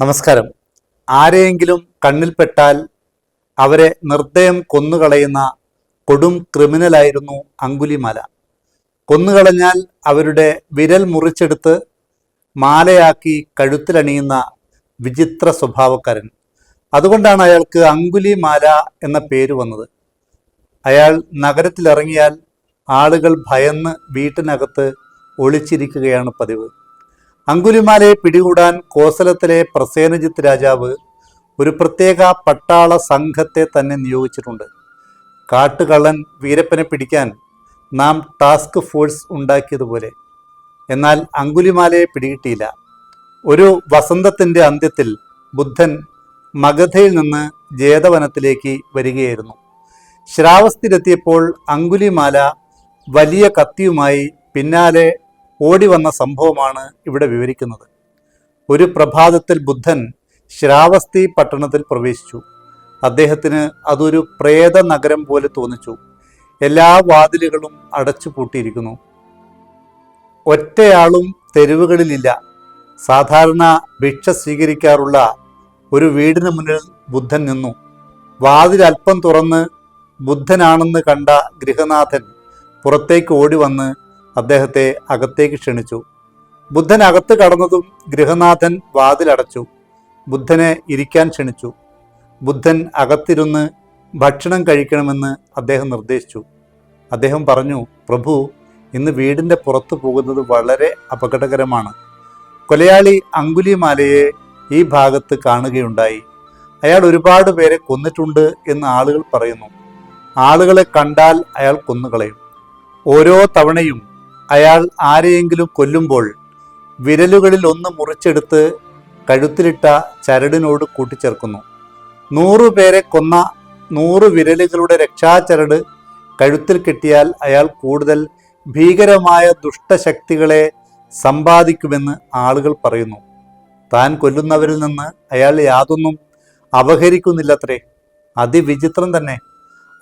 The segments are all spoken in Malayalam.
നമസ്കാരം. ആരെയെങ്കിലും കണ്ണിൽപ്പെട്ടാൽ അവരെ നിർദ്ദയം കൊന്നുകളയുന്ന കൊടും ക്രിമിനലായിരുന്നു അങ്കുലിമാല. കൊന്നുകളഞ്ഞാൽ അവരുടെ വിരൽ മുറിച്ചെടുത്ത് മാലയാക്കി കഴുത്തിലണിയുന്ന വിചിത്ര സ്വഭാവക്കാരൻ. അതുകൊണ്ടാണ് അയാൾക്ക് അങ്കുലിമാല എന്ന പേര് വന്നത്. അയാൾ നഗരത്തിലിറങ്ങിയാൽ ആളുകൾ ഭയന്ന് വീട്ടിനകത്ത് ഒളിച്ചിരിക്കുകയാണ് പതിവ്. അങ്കുലിമാലയെ പിടികൂടാൻ കോസലത്തിലെ പ്രസേനജിത്ത് രാജാവ് ഒരു പ്രത്യേക പട്ടാള സംഘത്തെ തന്നെ നിയോഗിച്ചിട്ടുണ്ട്. കാട്ടുകള്ളൻ വീരപ്പനെ പിടിക്കാൻ നാം ടാസ്ക് ഫോഴ്സ് ഉണ്ടാക്കിയതുപോലെ. എന്നാൽ അങ്കുലിമാലയെ പിടികിട്ടിയില്ല. ഒരു വസന്തത്തിന്റെ അന്ത്യത്തിൽ ബുദ്ധൻ മഗധയിൽ നിന്ന് ജേതവനത്തിലേക്ക് വരികയായിരുന്നു. ശ്രാവസ്തിലെത്തിയപ്പോൾ അങ്കുലിമാല വലിയ കത്തിയുമായി പിന്നാലെ ഓടി വന്ന സംഭവമാണ് ഇവിടെ വിവരിക്കുന്നത്. ഒരു പ്രഭാതത്തിൽ ബുദ്ധൻ ശ്രാവസ്തി പട്ടണത്തിൽ പ്രവേശിച്ചു. അദ്ദേഹത്തിന് അതൊരു പ്രേത നഗരം പോലെ തോന്നിച്ചു. എല്ലാ വാതിലുകളും അടച്ചു പൂട്ടിയിരിക്കുന്നു. ഒറ്റയാളും തെരുവുകളിലില്ല. സാധാരണ ഭിക്ഷ സ്വീകരിക്കാറുള്ള ഒരു വീടിന് മുന്നിൽ ബുദ്ധൻ നിന്നു. വാതിൽ അല്പം തുറന്ന് ബുദ്ധനാണെന്ന് കണ്ട ഗൃഹനാഥൻ പുറത്തേക്ക് ഓടി വന്ന് അദ്ദേഹത്തെ അകത്തേക്ക് ക്ഷണിച്ചു. ബുദ്ധൻ അകത്ത് കടന്നതും ഗൃഹനാഥൻ വാതിലടച്ചു. ബുദ്ധനെ ഇരിക്കാൻ ക്ഷണിച്ചു. ബുദ്ധൻ അകത്തിരുന്ന് ഭക്ഷണം കഴിക്കണമെന്ന് അദ്ദേഹം നിർദ്ദേശിച്ചു. അദ്ദേഹം പറഞ്ഞു പ്രഭു ഇന്ന് വീടിന്റെ പുറത്തു പോകുന്നത് വളരെ അപകടകരമാണ്. കൊലയാളി അങ്കുലിമാലയെ ഈ ഭാഗത്ത് കാണുകയുണ്ടായി. അയാൾ ഒരുപാട് പേരെ കൊന്നിട്ടുണ്ട് എന്ന് ആളുകൾ പറയുന്നു. ആളുകളെ കണ്ടാൽ അയാൾ കൊന്നുകളയും. ഓരോ തവണയും അയാൾ ആരെയെങ്കിലും കൊല്ലുമ്പോൾ വിരലുകളിൽ ഒന്ന് മുറിച്ചെടുത്ത് കഴുത്തിലിട്ട ചരടിനോട് കൂട്ടിച്ചേർക്കുന്നു. നൂറു പേരെ കൊന്ന നൂറ് വിരലുകളുടെ രക്ഷാചരട് കഴുത്തിൽ കെട്ടിയാൽ അയാൾ കൂടുതൽ ഭീകരമായ ദുഷ്ടശക്തികളെ സമ്പാദിക്കുമെന്ന് ആളുകൾ പറയുന്നു. താൻ കൊല്ലുന്നവരിൽ നിന്ന് അയാൾ യാതൊന്നും അപഹരിക്കുന്നില്ലത്രേ. അതിവിചിത്രം തന്നെ.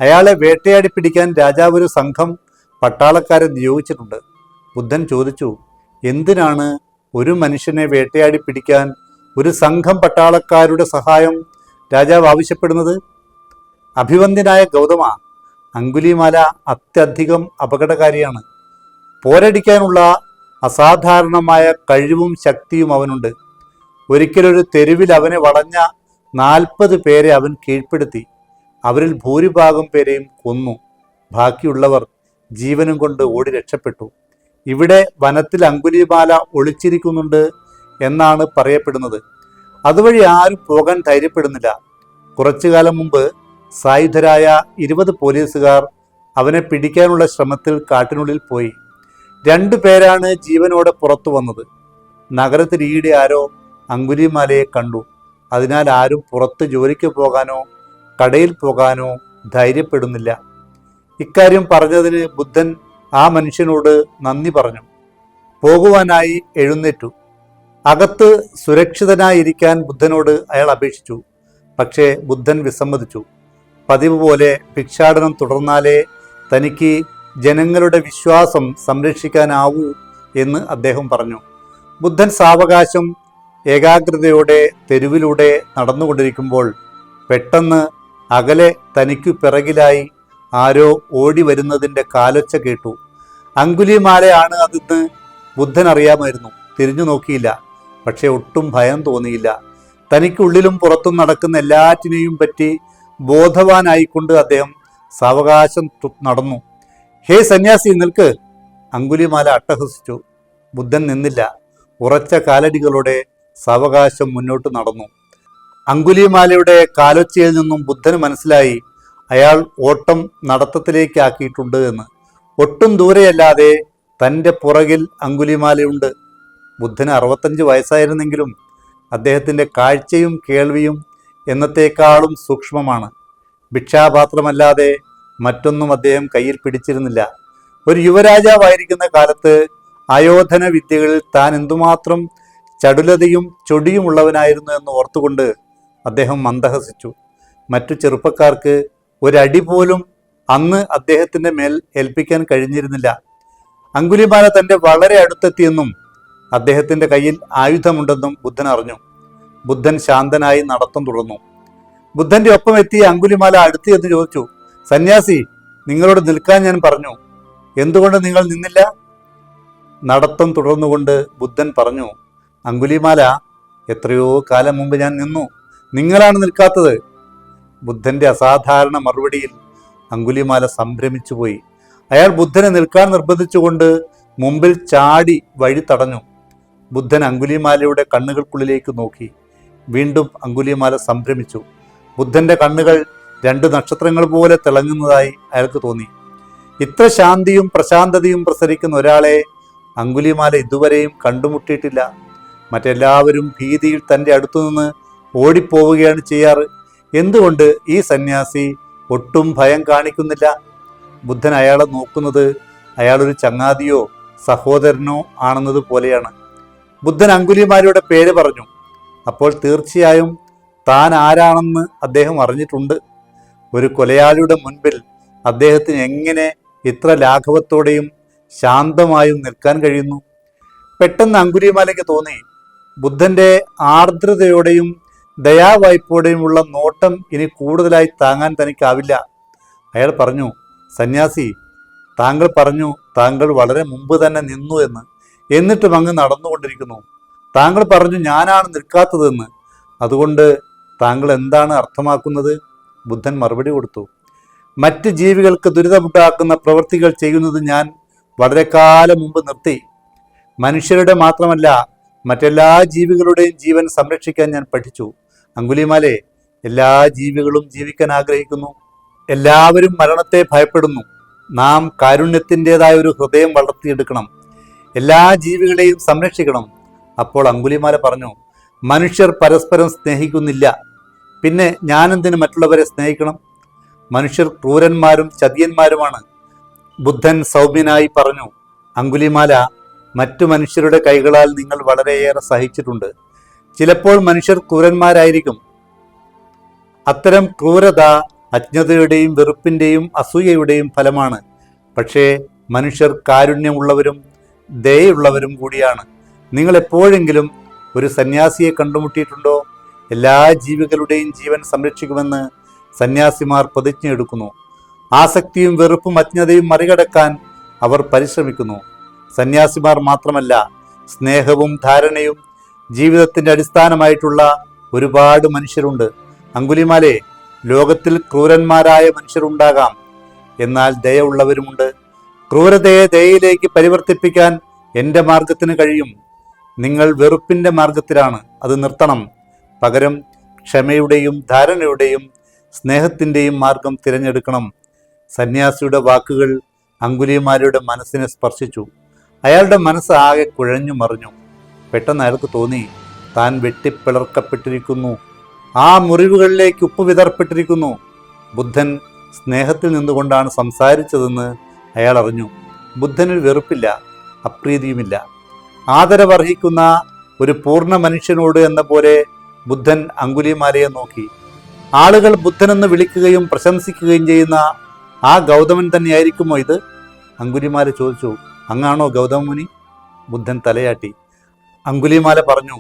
അയാളെ വേട്ടയാടി പിടിക്കാൻ രാജാവ് ഒരു സംഘം പട്ടാളക്കാരെ നിയോഗിച്ചിട്ടുണ്ട്. ബുദ്ധൻ ചോദിച്ചു എന്തിനാണ് ഒരു മനുഷ്യനെ വേട്ടയാടി പിടിക്കാൻ ഒരു സംഘം പട്ടാളക്കാരുടെ സഹായം രാജാവ് ആവശ്യപ്പെടുന്നത്? അഭിവന്ദ്യനായ ഗൗതമ അങ്കുലിമാല അത്യധികം അപകടകാരിയാണ്. പോരടിക്കാനുള്ള അസാധാരണമായ കഴിവും ശക്തിയും അവനുണ്ട്. ഒരിക്കലൊരു തെരുവിൽ അവനെ വളഞ്ഞ നാൽപ്പത് പേരെ അവൻ കീഴ്പ്പെടുത്തി. അവരിൽ ഭൂരിഭാഗം പേരെയും കൊന്നു. ബാക്കിയുള്ളവർ ജീവനും കൊണ്ട് ഓടി രക്ഷപ്പെട്ടു. ഇവിടെ വനത്തിൽ അങ്കുലിമാല ഒളിച്ചിരിക്കുന്നുണ്ട് എന്നാണ് പറയപ്പെടുന്നത്. അതുവഴി ആരും പോകാൻ ധൈര്യപ്പെടുന്നില്ല. കുറച്ചു കാലം മുമ്പ് സായുധരായ ഇരുപത് പോലീസുകാർ അവനെ പിടിക്കാനുള്ള ശ്രമത്തിൽ കാട്ടിനുള്ളിൽ പോയി. രണ്ടു പേരാണ് ജീവനോടെ പുറത്തു വന്നത്. നഗരത്തിൽ ഈയിടെ ആരോ അങ്കുലിമാലയെ കണ്ടു. അതിനാൽ ആരും പുറത്ത് ജോലിക്ക് പോകാനോ കടയിൽ പോകാനോ ധൈര്യപ്പെടുന്നില്ല. ഇക്കാര്യം പറഞ്ഞതിന് ബുദ്ധൻ ആ മനുഷ്യനോട് നന്ദി പറഞ്ഞു. പോകുവാനായി എഴുന്നേറ്റു. അകത്ത് സുരക്ഷിതനായിരിക്കാൻ ബുദ്ധനോട് അയാൾ അപേക്ഷിച്ചു. പക്ഷേ ബുദ്ധൻ വിസമ്മതിച്ചു. പതിവ് പോലെ ഭിക്ഷാടനം തുടർന്നാലേ തനിക്ക് ജനങ്ങളുടെ വിശ്വാസം സംരക്ഷിക്കാനാവൂ എന്ന് അദ്ദേഹം പറഞ്ഞു. ബുദ്ധൻ സാവകാശം ഏകാഗ്രതയോടെ തെരുവിലൂടെ നടന്നുകൊണ്ടിരിക്കുമ്പോൾ പെട്ടെന്ന് അകലെ തനിക്കു പിറകിലായി ആരോ ഓടി വരുന്നതിന്റെ കാലൊച്ച കേട്ടു. അങ്കുലിമാലയാണ് അതെന്ന് ബുദ്ധൻ അറിയാമായിരുന്നു തിരിഞ്ഞു നോക്കിയില്ല. പക്ഷെ ഒട്ടും ഭയം തോന്നിയില്ല. തനിക്കുള്ളിലും പുറത്തും നടക്കുന്ന എല്ലാറ്റിനെയും പറ്റി ബോധവാനായിക്കൊണ്ട് അദ്ദേഹം സാവകാശം നടന്നു. ഹേ സന്യാസി നിൽക്ക്. അങ്കുലിമാല അട്ടഹസിച്ചു. ബുദ്ധൻ നിന്നില്ല. ഉറച്ച കാലടികളോടെ സാവകാശം മുന്നോട്ട് നടന്നു. അങ്കുലിമാലയുടെ കാലൊച്ചയിൽ നിന്നും ബുദ്ധന് മനസ്സിലായി അയാൾ ഓട്ടം നടത്തത്തിലേക്കാക്കിയിട്ടുണ്ട് എന്ന്. ഒട്ടും ദൂരെയല്ലാതെ തന്റെ പുറകിൽ അങ്കുലിമാലയുണ്ട്. ബുദ്ധന് അറുപത്തഞ്ച് വയസ്സായിരുന്നെങ്കിലും അദ്ദേഹത്തിന്റെ കാഴ്ചയും കേൾവിയും എന്നത്തേക്കാളും സൂക്ഷ്മമാണ്. ഭിക്ഷാപാത്രമല്ലാതെ മറ്റൊന്നും അദ്ദേഹം കയ്യിൽ പിടിച്ചിരുന്നില്ല. ഒരു യുവരാജാവായിരിക്കുന്ന കാലത്ത് ആയോധന വിദ്യകളിൽ താൻ എന്തുമാത്രം ചടുലതയും ചൊടിയുമുള്ളവനായിരുന്നു എന്ന് ഓർത്തുകൊണ്ട് അദ്ദേഹം മന്ദഹസിച്ചു. മറ്റു ചെറുപ്പക്കാർക്ക് ഒരടി പോലും അന്ന് അദ്ദേഹത്തിന്റെ മേൽ ഏൽപ്പിക്കാൻ കഴിഞ്ഞിരുന്നില്ല. അങ്കുലിമാല തന്റെ വളരെ അടുത്തെത്തിയെന്നും അദ്ദേഹത്തിന്റെ കയ്യിൽ ആയുധമുണ്ടെന്നും ബുദ്ധൻ അറിഞ്ഞു. ബുദ്ധൻ ശാന്തനായി നടത്തം തുടർന്നു. ബുദ്ധന്റെ ഒപ്പം എത്തിയ അങ്കുലിമാല അടുത്ത് എന്ന് ചോദിച്ചു സന്യാസി നിങ്ങളോട് നിൽക്കാൻ ഞാൻ പറഞ്ഞു. എന്തുകൊണ്ട് നിങ്ങൾ നിന്നില്ല? നടത്തം തുടർന്നുകൊണ്ട് ബുദ്ധൻ പറഞ്ഞു അങ്കുലിമാല എത്രയോ കാലം മുമ്പ് ഞാൻ നിന്നു. നിങ്ങളാണ് നിൽക്കാത്തത്. ബുദ്ധന്റെ അസാധാരണ മറുപടിയിൽ അങ്കുലിമാല സംഭ്രമിച്ചുപോയി അയാൾ ബുദ്ധനെ നിൽക്കാൻ നിർബന്ധിച്ചുകൊണ്ട് മുമ്പിൽ ചാടി വഴി തടഞ്ഞു. ബുദ്ധൻ അങ്കുലിമാലയുടെ കണ്ണുകൾക്കുള്ളിലേക്ക് നോക്കി. വീണ്ടും അങ്കുലിമാല സംഭ്രമിച്ചു ബുദ്ധന്റെ കണ്ണുകൾ രണ്ട് നക്ഷത്രങ്ങൾ പോലെ തിളങ്ങുന്നതായി അയാൾക്ക് തോന്നി. ഇത്ര ശാന്തിയും പ്രശാന്തതയും പ്രസരിക്കുന്ന ഒരാളെ അങ്കുലിമാല ഇതുവരെയും കണ്ടുമുട്ടിയിട്ടില്ല. മറ്റെല്ലാവരും ഭീതിയിൽ തന്റെ അടുത്തുനിന്ന് ഓടിപ്പോവുകയാണ് ചെയ്യാറ്. എന്തുകൊണ്ട് ഈ സന്യാസി ഒട്ടും ഭയം കാണിക്കുന്നില്ല. ബുദ്ധൻ അയാളെ നോക്കുന്നത് അയാളൊരു ചങ്ങാതിയോ സഹോദരനോ ആണെന്നത് പോലെയാണ്. ബുദ്ധൻ അങ്കുലിമാരുടെ പേര് പറഞ്ഞു. അപ്പോൾ തീർച്ചയായും താൻ ആരാണെന്ന് അദ്ദേഹം അറിഞ്ഞിട്ടുണ്ട്. ഒരു കൊലയാളിയുടെ മുൻപിൽ അദ്ദേഹത്തിന് എങ്ങനെ ഇത്ര ലാഘവത്തോടെയും ശാന്തമായും നിൽക്കാൻ കഴിയുന്നു? പെട്ടെന്ന് അങ്കുലിമാലയ്ക്ക് തോന്നി. ബുദ്ധന്റെ ആർദ്രതയോടെയും ദയാവായ്പോടെയുമുള്ള നോട്ടം ഇനി കൂടുതലായി താങ്ങാൻ തനിക്കാവില്ല. അയാൾ പറഞ്ഞു സന്യാസി താങ്കൾ പറഞ്ഞു താങ്കൾ വളരെ മുമ്പ് തന്നെ നിന്നു എന്ന്. എന്നിട്ടും അങ്ങ് നടന്നുകൊണ്ടിരിക്കുന്നു. താങ്കൾ പറഞ്ഞു ഞാനാണ് നിൽക്കാത്തതെന്ന്. അതുകൊണ്ട് താങ്കൾ എന്താണ് അർത്ഥമാക്കുന്നത്? ബുദ്ധൻ മറുപടി കൊടുത്തു മറ്റ് ജീവികൾക്ക് ദുരിതമുണ്ടാക്കുന്ന പ്രവൃത്തികൾ ചെയ്യുന്നത് ഞാൻ വളരെ കാലം മുമ്പ് നിർത്തി. മനുഷ്യരുടെ മാത്രമല്ല മറ്റെല്ലാ ജീവികളുടെയും ജീവൻ സംരക്ഷിക്കാൻ ഞാൻ പഠിച്ചു. അങ്കുലിമാലെ എല്ലാ ജീവികളും ജീവിക്കാൻ ആഗ്രഹിക്കുന്നു. എല്ലാവരും മരണത്തെ ഭയപ്പെടുന്നു. നാം കാരുണ്യത്തിന്റെതായ ഒരു ഹൃദയം വളർത്തിയെടുക്കണം. എല്ലാ ജീവികളെയും സംരക്ഷിക്കണം. അപ്പോൾ അങ്കുലിമാല പറഞ്ഞു മനുഷ്യർ പരസ്പരം സ്നേഹിക്കുന്നില്ല. പിന്നെ ഞാനെന്തിന് മറ്റുള്ളവരെ സ്നേഹിക്കണം? മനുഷ്യർ ക്രൂരന്മാരും ചതിയന്മാരുമാണ്. ബുദ്ധൻ സൗമ്യനായി പറഞ്ഞു അങ്കുലിമാല മറ്റു മനുഷ്യരുടെ കൈകളാൽ നിങ്ങൾ വളരെയേറെ സഹിച്ചിട്ടുണ്ട്. ചിലപ്പോൾ മനുഷ്യർ ക്രൂരന്മാരായിരിക്കും. അത്തരം ക്രൂരത അജ്ഞതയുടെയും വെറുപ്പിന്റെയും അസൂയയുടെയും ഫലമാണ്. പക്ഷേ മനുഷ്യർ കാരുണ്യമുള്ളവരും ദയുള്ളവരും കൂടിയാണ്. നിങ്ങൾ എപ്പോഴെങ്കിലും ഒരു സന്യാസിയെ കണ്ടുമുട്ടിയിട്ടുണ്ടോ? എല്ലാ ജീവികളുടെയും ജീവൻ സംരക്ഷിക്കുമെന്ന് സന്യാസിമാർ പ്രതിജ്ഞയെടുക്കുന്നു ആസക്തിയും വെറുപ്പും അജ്ഞതയും മറികടക്കാൻ അവർ പരിശ്രമിക്കുന്നു. സന്യാസിമാർ മാത്രമല്ല സ്നേഹവും ധാരണയും ജീവിതത്തിന്റെ അടിസ്ഥാനമായിട്ടുള്ള ഒരുപാട് മനുഷ്യരുണ്ട്. അങ്കുലിമാലെ ലോകത്തിൽ ക്രൂരന്മാരായ മനുഷ്യരുണ്ടാകാം. എന്നാൽ ദയുള്ളവരുമുണ്ട് ക്രൂരതയെ ദയയിലേക്ക് പരിവർത്തിപ്പിക്കാൻ എന്റെ മാർഗത്തിന് കഴിയും. നിങ്ങൾ വെറുപ്പിന്റെ മാർഗത്തിലാണ് അത് നിർത്തണം. പകരം ക്ഷമയുടെയും ധാരണയുടെയും സ്നേഹത്തിന്റെയും മാർഗം തിരഞ്ഞെടുക്കണം. സന്യാസിയുടെ വാക്കുകൾ അങ്കുലിമാരുടെ മനസ്സിനെ സ്പർശിച്ചു. അയാളുടെ മനസ്സ് ആകെ കുഴഞ്ഞു മറിഞ്ഞു പെട്ടെന്ന് അയാൾക്ക് തോന്നി താൻ വെട്ടിപ്പിളർക്കപ്പെട്ടിരിക്കുന്നു. ആ മുറിവുകളിലേക്ക് ഉപ്പ് വിതർപ്പെട്ടിരിക്കുന്നു ബുദ്ധൻ സ്നേഹത്തിൽ നിന്നുകൊണ്ടാണ് സംസാരിച്ചതെന്ന് അയാൾ അറിഞ്ഞു. ബുദ്ധനിൽ വെറുപ്പില്ല അപ്രീതിയുമില്ല. ആദരവർഹിക്കുന്ന ഒരു പൂർണ മനുഷ്യനോട് എന്ന പോലെ ബുദ്ധൻ അങ്കുലിമാലയെ നോക്കി. ആളുകൾ ബുദ്ധനെന്ന് വിളിക്കുകയും പ്രശംസിക്കുകയും ചെയ്യുന്ന ആ ഗൗതമൻ തന്നെയായിരിക്കുമോ ഇത്? അങ്കുലിമാല ചോദിച്ചു. അങ്ങാണോ ഗൗതമ മുനി ബുദ്ധൻ തലയാട്ടി. അങ്കുലിമാല പറഞ്ഞു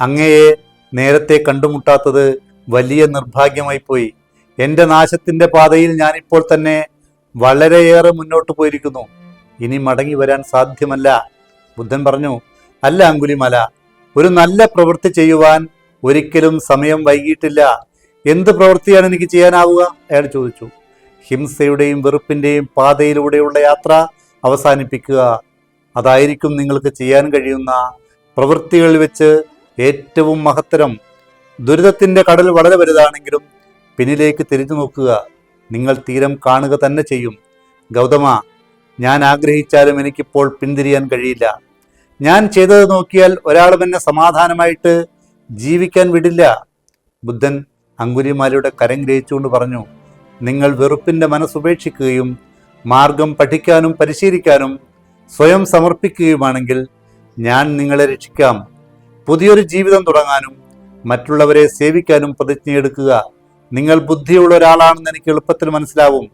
അങ്ങയെ നേരത്തെ കണ്ടുമുട്ടാത്തത് വലിയ നിർഭാഗ്യമായി പോയി. എന്റെ നാശത്തിന്റെ പാതയിൽ ഞാനിപ്പോൾ തന്നെ വളരെയേറെ മുന്നോട്ട് പോയിരിക്കുന്നു. ഇനി മടങ്ങി വരാൻ സാധ്യമല്ല. ബുദ്ധൻ പറഞ്ഞു അല്ല അങ്കുലിമല ഒരു നല്ല പ്രവൃത്തി ചെയ്യുവാൻ ഒരിക്കലും സമയം വൈകിയിട്ടില്ല. എന്ത് പ്രവൃത്തിയാണ് എനിക്ക് ചെയ്യാനാവുക? അയാൾ ചോദിച്ചു. ഹിംസയുടെയും വെറുപ്പിന്റെയും പാതയിലൂടെയുള്ള യാത്ര അവസാനിപ്പിക്കുക. അതായിരിക്കും നിങ്ങൾക്ക് ചെയ്യാൻ കഴിയുന്ന പ്രവൃത്തികളിൽ വെച്ച് ഏറ്റവും മഹത്തരം ദുരിതത്തിന്റെ കടൽ വളരെ വലുതാണെങ്കിലും പിന്നിലേക്ക് തിരിഞ്ഞു നോക്കുക. നിങ്ങൾ തീരം കാണുക തന്നെ ചെയ്യും. ഗൗതമ ഞാൻ ആഗ്രഹിച്ചാലും എനിക്കിപ്പോൾ പിന്തിരിയാൻ കഴിയില്ല. ഞാൻ ചെയ്തത് നോക്കിയാൽ ഒരാളും എന്നെ സമാധാനമായിട്ട് ജീവിക്കാൻ വിടില്ല. ബുദ്ധൻ അങ്കുലിമാലയുടെ കരം ഗ്രഹിച്ചുകൊണ്ട് പറഞ്ഞു നിങ്ങൾ വെറുപ്പിന്റെ മനസ്സുപേക്ഷിക്കുകയും മാർഗം പഠിക്കാനും പരിശീലിക്കാനും സ്വയം സമർപ്പിക്കുകയുമാണെങ്കിൽ ഞാൻ നിങ്ങളെ രക്ഷിക്കാം. പുതിയൊരു ജീവിതം തുടങ്ങാനും മറ്റുള്ളവരെ സേവിക്കാനും പ്രതിജ്ഞയെടുക്കുക നിങ്ങൾ ബുദ്ധിയുള്ള ഒരാളാണെന്ന് എനിക്ക് എളുപ്പത്തിൽ മനസ്സിലാവും.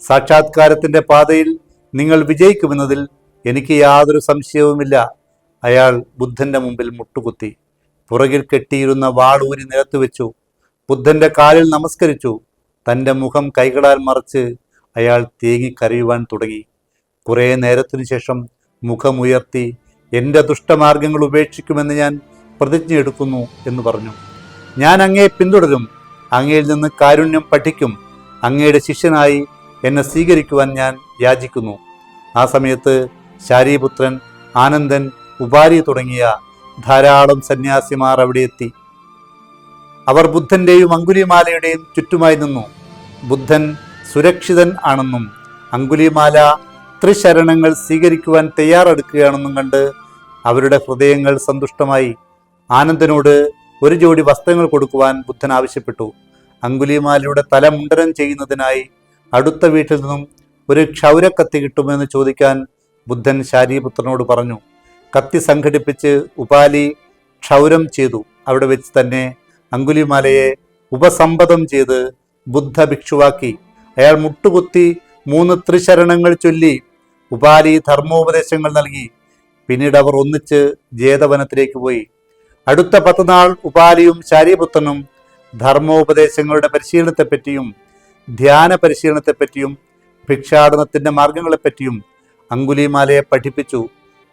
സാക്ഷാത്കാരത്തിന്റെ പാതയിൽ നിങ്ങൾ വിജയിക്കുമെന്നതിൽ എനിക്ക് യാതൊരു സംശയവുമില്ല. അയാൾ ബുദ്ധന്റെ മുമ്പിൽ മുട്ടുകുത്തി. പുറകിൽ കെട്ടിയിരുന്ന വാളൂരി നിലത്ത് വെച്ചു. ബുദ്ധന്റെ കാലിൽ നമസ്കരിച്ചു. തന്റെ മുഖം കൈകളാൽ മറച്ച് അയാൾ തേങ്ങി കരയുവാൻ തുടങ്ങി. കുറേ നേരത്തിനു ശേഷം മുഖമുയർത്തി എന്റെ ദുഷ്ടമാർഗങ്ങൾ ഉപേക്ഷിക്കുമെന്ന് ഞാൻ പ്രതിജ്ഞ എടുക്കുന്നു എന്ന് പറഞ്ഞു. ഞാൻ അങ്ങയെ പിന്തുടരും. അങ്ങയിൽ നിന്ന് കാരുണ്യം പഠിക്കും. അങ്ങയുടെ ശിഷ്യനായി എന്നെ സ്വീകരിക്കുവാൻ ഞാൻ യാചിക്കുന്നു. ആ സമയത്ത് ശാരീപുത്രൻ ആനന്ദൻ ഉപാരി തുടങ്ങിയ ധാരാളം സന്യാസിമാർ അവിടെ എത്തി. അവർ ബുദ്ധന്റെയും അങ്കുലിമാലയുടെയും ചുറ്റുമായി നിന്നു. ബുദ്ധൻ സുരക്ഷിതൻ ആണെന്നും അങ്കുലിമാല ത്രിശരണങ്ങൾ സ്വീകരിക്കുവാൻ തയ്യാറെടുക്കുകയാണെന്നും കണ്ട് അവരുടെ ഹൃദയങ്ങൾ സന്തുഷ്ടമായി. ആനന്ദനോട് ഒരു ജോഡി വസ്ത്രങ്ങൾ കൊടുക്കുവാൻ ബുദ്ധൻ ആവശ്യപ്പെട്ടു. അങ്കുലിമാലയുടെ തല മുണ്ടനം ചെയ്യുന്നതിനായി അടുത്ത വീട്ടിൽ നിന്നും ഒരു ക്ഷൗരക്കത്തി കിട്ടുമെന്ന് ചോദിക്കാൻ ബുദ്ധൻ ശാരീപുത്രനോട് പറഞ്ഞു. കത്തി സംഘടിപ്പിച്ച് ഉപാലി ക്ഷൗരം ചെയ്തു. അവിടെ വെച്ച് തന്നെ അങ്കുലിമാലയെ ഉപസമ്പദം ചെയ്ത് ബുദ്ധ ഭിക്ഷുവാക്കി അയാൾ മുട്ടുകുത്തി മൂന്ന് ത്രിശരണങ്ങൾ ചൊല്ലി ഉപാലി ധർമ്മോപദേശങ്ങൾ നൽകി. പിന്നീട് അവർ ഒന്നിച്ച് ജേതവനത്തിലേക്ക് പോയി. അടുത്ത പത്ത് നാൾ ഉപാലിയും ശാരീപുത്രനും ധർമ്മോപദേശങ്ങളുടെ പരിശീലനത്തെപ്പറ്റിയും ധ്യാന പരിശീലനത്തെപ്പറ്റിയും ഭിക്ഷാടനത്തിന്റെ മാർഗങ്ങളെപ്പറ്റിയും അങ്കുലിമാലയെ പഠിപ്പിച്ചു.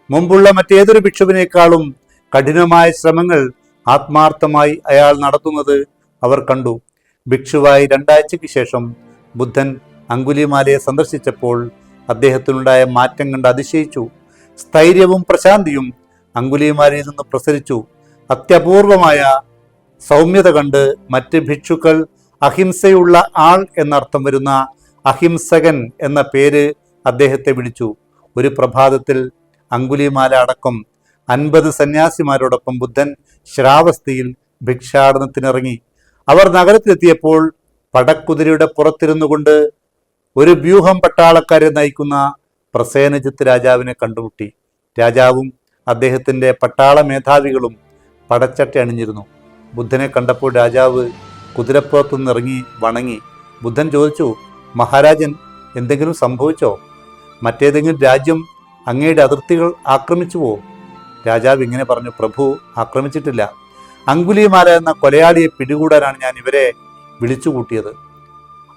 മുമ്പുള്ള മറ്റേതൊരു ഭിക്ഷുവിനേക്കാളും കഠിനമായ ശ്രമങ്ങൾ ആത്മാർത്ഥമായി അയാൾ നടത്തുന്നത് അവർ കണ്ടു. ഭിക്ഷുവായി രണ്ടാഴ്ചയ്ക്ക് ശേഷം ബുദ്ധൻ അങ്കുലിമാലയെ സന്ദർശിച്ചപ്പോൾ അദ്ദേഹത്തിനുണ്ടായ മാറ്റം കണ്ട് അതിശയിച്ചു. സ്ഥൈര്യവും പ്രശാന്തിയും അങ്കുലിമാരിൽ നിന്ന് പ്രസരിച്ചു. അത്യപൂർവമായ സൗമ്യത കണ്ട് മറ്റ് ഭിക്ഷുക്കൾ അഹിംസയുള്ള ആൾ എന്നർത്ഥം വരുന്ന അഹിംസകൻ എന്ന പേര് അദ്ദേഹത്തെ വിളിച്ചു. ഒരു പ്രഭാതത്തിൽ അങ്കുലിമാല അടക്കം അൻപത് സന്യാസിമാരോടൊപ്പം ബുദ്ധൻ ശ്രാവസ്തിയിൽ ഭിക്ഷാടനത്തിനിറങ്ങി. അവർ നഗരത്തിലെത്തിയപ്പോൾ പടക്കുതിരയുടെ പുറത്തിരുന്നു കൊണ്ട് ഒരു വ്യൂഹം പട്ടാളക്കാരെ നയിക്കുന്ന പ്രസേനജിത്ത് രാജാവിനെ കണ്ടുമുട്ടി. രാജാവും അദ്ദേഹത്തിന്റെ പട്ടാള മേധാവികളും പടച്ചട്ട അണിഞ്ഞിരുന്നു. ബുദ്ധനെ കണ്ടപ്പോൾ രാജാവ് കുതിരപ്പുറത്തു നിന്നിറങ്ങി വണങ്ങി. ബുദ്ധൻ ചോദിച്ചു മഹാരാജൻ എന്തെങ്കിലും സംഭവിച്ചോ? മറ്റേതെങ്കിലും രാജ്യം അങ്ങയുടെ അതിർത്തികൾ ആക്രമിച്ചുവോ? രാജാവ് ഇങ്ങനെ പറഞ്ഞു പ്രഭു ആക്രമിച്ചിട്ടില്ല. അങ്കുലിമാല എന്ന കൊലയാളിയെ പിടികൂടാനാണ് ഞാൻ ഇവരെ വിളിച്ചുകൂട്ടിയത്.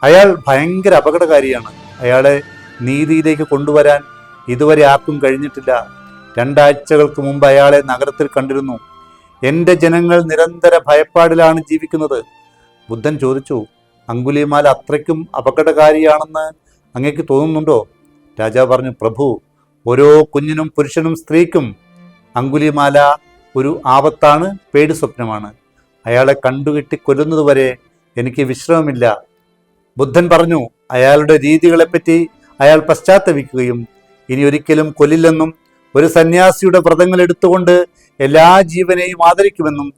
അയാൾ ഭയങ്കര അപകടകാരിയാണ്. അയാളെ നീതിയിലേക്ക് കൊണ്ടുവരാൻ ഇതുവരെ ആർക്കും കഴിഞ്ഞിട്ടില്ല. രണ്ടാഴ്ചകൾക്ക് മുമ്പ് അയാളെ നഗരത്തിൽ കണ്ടിരുന്നു. എന്റെ ജനങ്ങൾ നിരന്തര ഭയപ്പാടിലാണ് ജീവിക്കുന്നത്. ബുദ്ധൻ ചോദിച്ചു അങ്കുലിമാൽ അത്രയ്ക്കും അപകടകാരിയാണെന്ന് അങ്ങേക്ക് തോന്നുന്നുണ്ടോ? രാജാവ് പറഞ്ഞു പ്രഭു ഓരോ കുഞ്ഞിനും പുരുഷനും സ്ത്രീക്കും അങ്കുലിമാല ഒരു ആപത്താണ് പേടി സ്വപ്നമാണ്. അയാളെ കണ്ടുകിട്ടി കൊല്ലുന്നതുവരെ എനിക്ക് വിശ്രമമില്ല. ബുദ്ധൻ പറഞ്ഞു അയാളുടെ രീതികളെപ്പറ്റി അയാൾ പശ്ചാത്തപിക്കുകയും ഇനി ഒരിക്കലും കൊല്ലില്ലെന്നും ഒരു സന്യാസിയുടെ വ്രതങ്ങൾ എടുത്തുകൊണ്ട് എല്ലാ ജീവനെയും ആദരിക്കുമെന്നും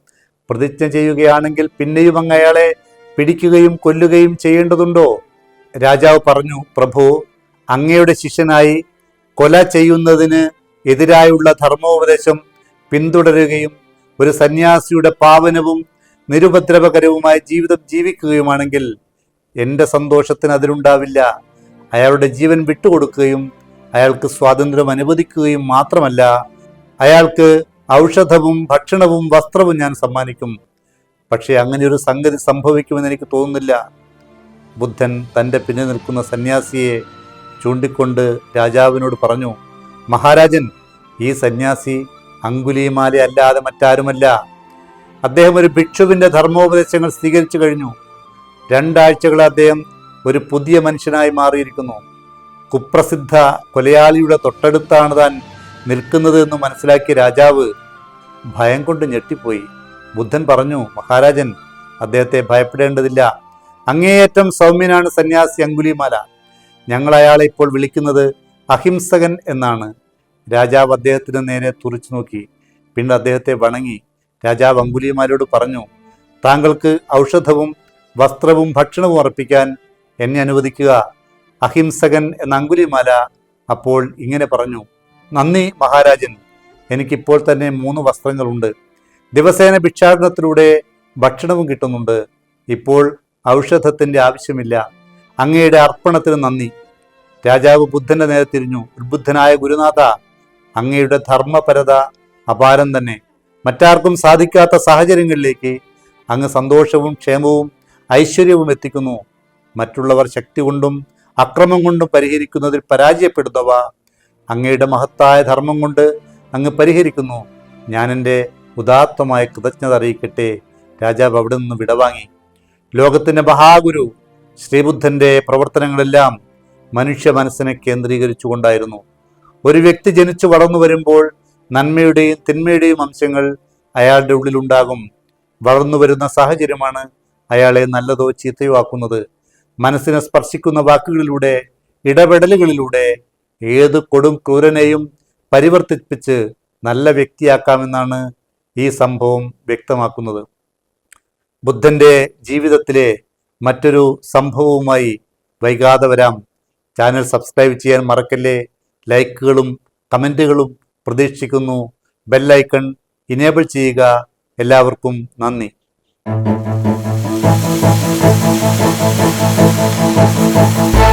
പ്രതിജ്ഞ ചെയ്യുകയാണെങ്കിൽ പിന്നെയും അങ്ങ് അയാളെ പിടിക്കുകയും കൊല്ലുകയും ചെയ്യേണ്ടതുണ്ടോ? രാജാവ് പറഞ്ഞു പ്രഭു അങ്ങയുടെ ശിഷ്യനായി കൊല ചെയ്യുന്നതിന് എതിരായുള്ള ധർമ്മോപദേശം പിന്തുടരുകയും ഒരു സന്യാസിയുടെ പാവനവും നിരുപദ്രവകരവുമായ ജീവിതം ജീവിക്കുകയുമാണെങ്കിൽ എന്റെ സന്തോഷത്തിന് അതിലുണ്ടാവില്ല. അയാളുടെ ജീവൻ വിട്ടുകൊടുക്കുകയും അയാൾക്ക് സ്വാതന്ത്ര്യം അനുവദിക്കുകയും മാത്രമല്ല അയാൾക്ക് ഔഷധവും ഭക്ഷണവും വസ്ത്രവും ഞാൻ സമ്മാനിക്കും. പക്ഷേ അങ്ങനെ ഒരു സംഗതി സംഭവിക്കുമെന്ന് എനിക്ക് തോന്നുന്നില്ല. ബുദ്ധൻ തന്റെ പിന്നിൽ നിൽക്കുന്ന സന്യാസിയെ ചൂണ്ടിക്കൊണ്ട് രാജാവിനോട് പറഞ്ഞു മഹാരാജൻ ഈ സന്യാസി അങ്കുലിമാല അല്ലാതെ മറ്റാരുമല്ല. അദ്ദേഹം ഒരു ഭിക്ഷുവിന്റെ ധർമ്മോപദേശങ്ങൾ സ്വീകരിച്ചു കഴിഞ്ഞു. രണ്ടാഴ്ചകൾ അദ്ദേഹം ഒരു പുതിയ മനുഷ്യനായി മാറിയിരിക്കുന്നു. കുപ്രസിദ്ധ കൊലയാളിയുടെ തൊട്ടടുത്താണ് താൻ നിൽക്കുന്നത് എന്ന് മനസ്സിലാക്കിയ രാജാവ് ഭയം കൊണ്ട് ഞെട്ടിപ്പോയി. ബുദ്ധൻ പറഞ്ഞു മഹാരാജൻ അദ്ദേഹത്തെ ഭയപ്പെടേണ്ടതില്ല. അങ്ങേയറ്റം സൗമ്യനാണ് സന്യാസി അങ്കുലിമാല. ഞങ്ങൾ അയാളെ ഇപ്പോൾ വിളിക്കുന്നത് അഹിംസകൻ എന്നാണ്. രാജാവ് അദ്ദേഹത്തിന് നേരെ തുറച്ചു നോക്കി. പിന്നെ അദ്ദേഹത്തെ വണങ്ങി. രാജാവ് അങ്കുലിമാലയോട് പറഞ്ഞു താങ്കൾക്ക് ഔഷധവും വസ്ത്രവും ഭക്ഷണവും അർപ്പിക്കാൻ എന്നെ അനുവദിക്കുക. അഹിംസകൻ എന്ന അങ്കുലിമാല അപ്പോൾ ഇങ്ങനെ പറഞ്ഞു നന്ദി മഹാരാജൻ എനിക്കിപ്പോൾ തന്നെ മൂന്ന് വസ്ത്രങ്ങളുണ്ട്. ദിവസേന ഭിക്ഷാടനത്തിലൂടെ ഭക്ഷണവും കിട്ടുന്നുണ്ട്. ഇപ്പോൾ ഔഷധത്തിന്റെ ആവശ്യമില്ല. അങ്ങയുടെ അർപ്പണത്തിന് നന്ദി. രാജാവ് ബുദ്ധന്റെ നേരെ തിരിഞ്ഞു ഉത്ബുദ്ധനായ ഗുരുനാഥ അങ്ങയുടെ ധർമ്മപരത അപാരം തന്നെ. മറ്റാർക്കും സാധിക്കാത്ത സാഹചര്യങ്ങളിലേക്ക് അങ്ങ് സന്തോഷവും ക്ഷേമവും ഐശ്വര്യവും എത്തിക്കുന്നു. മറ്റുള്ളവർ ശക്തി കൊണ്ടും അക്രമം കൊണ്ടും പരിഹരിക്കുന്നതിൽ പരാജയപ്പെടുന്നവ അങ്ങയുടെ മഹത്തായ ധർമ്മം കൊണ്ട് അങ്ങ് പരിഹരിക്കുന്നു. ഞാൻ എന്റെ ഉദാത്തമായ കൃതജ്ഞത അറിയിക്കട്ടെ. രാജാവ് അവിടെ നിന്ന് വിടവാങ്ങി. ലോകത്തിന്റെ മഹാഗുരു ശ്രീബുദ്ധന്റെ പ്രവർത്തനങ്ങളെല്ലാം മനുഷ്യ മനസ്സിനെ കേന്ദ്രീകരിച്ചുകൊണ്ടായിരുന്നു. ഒരു വ്യക്തി ജനിച്ചു വളർന്നു വരുമ്പോൾ നന്മയുടെയും തിന്മയുടെയും അംശങ്ങൾ അയാളുടെ ഉള്ളിലുണ്ടാകും. വളർന്നു വരുന്ന സാഹചര്യമാണ് അയാളെ നല്ലതോ ചീത്തയോ ആക്കുന്നത് മനസ്സിനെ സ്പർശിക്കുന്ന വാക്കുകളിലൂടെ ഇടപെടലുകളിലൂടെ ഏത് കൊടും ക്രൂരനെയും പരിവർത്തിപ്പിച്ച് നല്ല വ്യക്തിയാക്കാമെന്നാണ് ഈ സംഭവം വ്യക്തമാക്കുന്നത്. ബുദ്ധന്റെ ജീവിതത്തിലെ മറ്റൊരു സംഭവവുമായി വൈകാതെ വരാം. ചാനൽ സബ്സ്ക്രൈബ് ചെയ്യാൻ മറക്കല്ലേ? ലൈക്കുകളും കമന്റുകളും പ്രതീക്ഷിക്കുന്നു. ബെല്ലൈക്കൺ ഇനേബിൾ ചെയ്യുക. എല്ലാവർക്കും നന്ദി. Thank you.